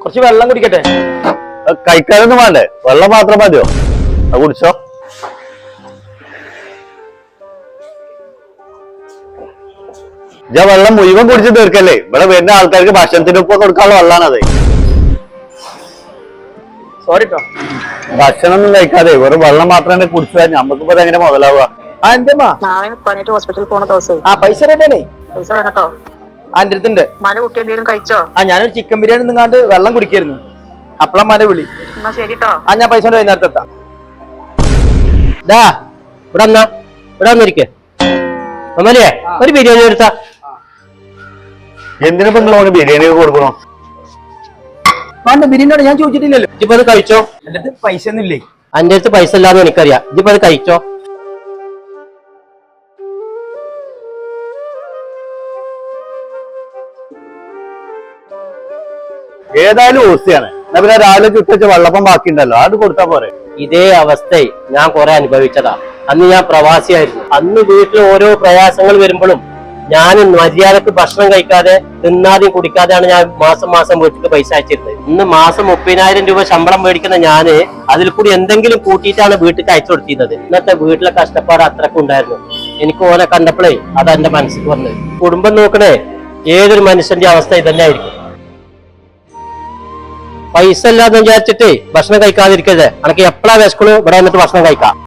കുറച്ച് വെള്ളം കുടിക്കട്ടെ? കഴിക്കാനൊന്നും വേണ്ടേ. വെള്ളം മാത്രം മതിയോ? അത് കുടിച്ചോ. ഞാൻ വെള്ളം മുഴുവൻ കുടിച്ച് തീർക്കല്ലേ? ഇവിടെ വരുന്ന ആൾക്കാർക്ക് ഭക്ഷണത്തിന് ഉപ്പ് കൊടുക്കാനുള്ള വെള്ളമാണ് അത് സോറി കേട്ടോ ഭക്ഷണം ഒന്നും കഴിക്കാതെ വെറും വെള്ളം മാത്രമേ കുടിച്ചാൽ നമുക്കിപ്പോ എങ്ങനെ മുതലാവുക? ആ എന്തേ പണിയിട്ട് ഹോസ്പിറ്റലിൽ പോണ ദിവസം. ആ പൈസ പൈസ വേണട്ടോ. എന്റെ അടുത്തുണ്ട്. മന എന്തെങ്കിലും കഴിച്ചോ? ആ ഞാനൊരു ചിക്കൻ ബിരിയാണി നിങ്ങാണ്ട് വെള്ളം കുടിക്കായിരുന്നു. അപ്പളാ മന വിളി. എന്നാ ശരിട്ടോ ആ ഞാൻ പൈസ കൊണ്ട് വൈകുന്നേരത്ത് എത്താം. ദാ ഇവിടെ വന്നാ. ഇവിടെ വന്നിരിക്കേ. അമ്മലേ ഒരു ബിരിയാണി എടുത്താ എന്തിനാ ഓന് ബിരിയാണി ഒക്കെ കൊടുക്കണോ? വേണ്ട ബിരിയാണിയോട് ഞാൻ ചോദിച്ചിട്ടില്ലല്ലോ. ഇജിപ്പോ അത് കഴിച്ചോ? എന്റെ അടുത്ത് പൈസ ഒന്നും ഇല്ലേ? അടുത്ത് പൈസ ഇല്ലാന്ന് എനിക്കറിയാം. ഇജിപ്പോ അത് കഴിച്ചോ? ഏതായാലും ഓസിയാണ്. എന്നാ പിന്നെ രാവിലെ ചുറ്റച്ച വെള്ളപ്പം ബാക്കിയുണ്ടല്ലോ. അത് കൊടുത്താ പോരെ. ഇതേ അവസ്ഥ ഞാൻ കുറെ അനുഭവിച്ചതാ. അന്ന് ഞാൻ പ്രവാസിയായിരുന്നു. അന്ന് വീട്ടിൽ ഓരോ പ്രയാസങ്ങൾ വരുമ്പോഴും ഞാൻ മര്യാദയ്ക്ക് ഭക്ഷണം കഴിക്കാതെ തിന്നാതെയും കുടിക്കാതെയാണ് ഞാൻ മാസം മാസം വീട്ടിൽ പൈസ അയച്ചിരുന്നത്. ഇന്ന് മാസം മുപ്പതിനായിരം രൂപ ശമ്പളം മേടിക്കുന്ന ഞാൻ അതിൽ കൂടി എന്തെങ്കിലും കൂട്ടിയിട്ടാണ് വീട്ടിൽ അയച്ചു കൊടുത്തിരുന്നത്. ഇന്നത്തെ വീട്ടിലെ കഷ്ടപ്പാട് അത്രക്കും ഉണ്ടായിരുന്നു. എനിക്ക് ഓനെ കണ്ടപ്പോഴേ അത് എന്റെ മനസ്സിൽ വന്നത്. കുടുംബം നോക്കണേ ഏതൊരു മനുഷ്യന്റെ അവസ്ഥ ഇതന്നെ ആയിരിക്കും. പൈസ ഇല്ലാന്ന് വിചാരിച്ചിട്ട് ഭക്ഷണം കഴിക്കാതിരിക്കരുത്. അനക്ക് എപ്പോഴാ വിശക്കണു? ഇവിടെ വന്നിട്ട് ഭക്ഷണം കഴിക്കാം.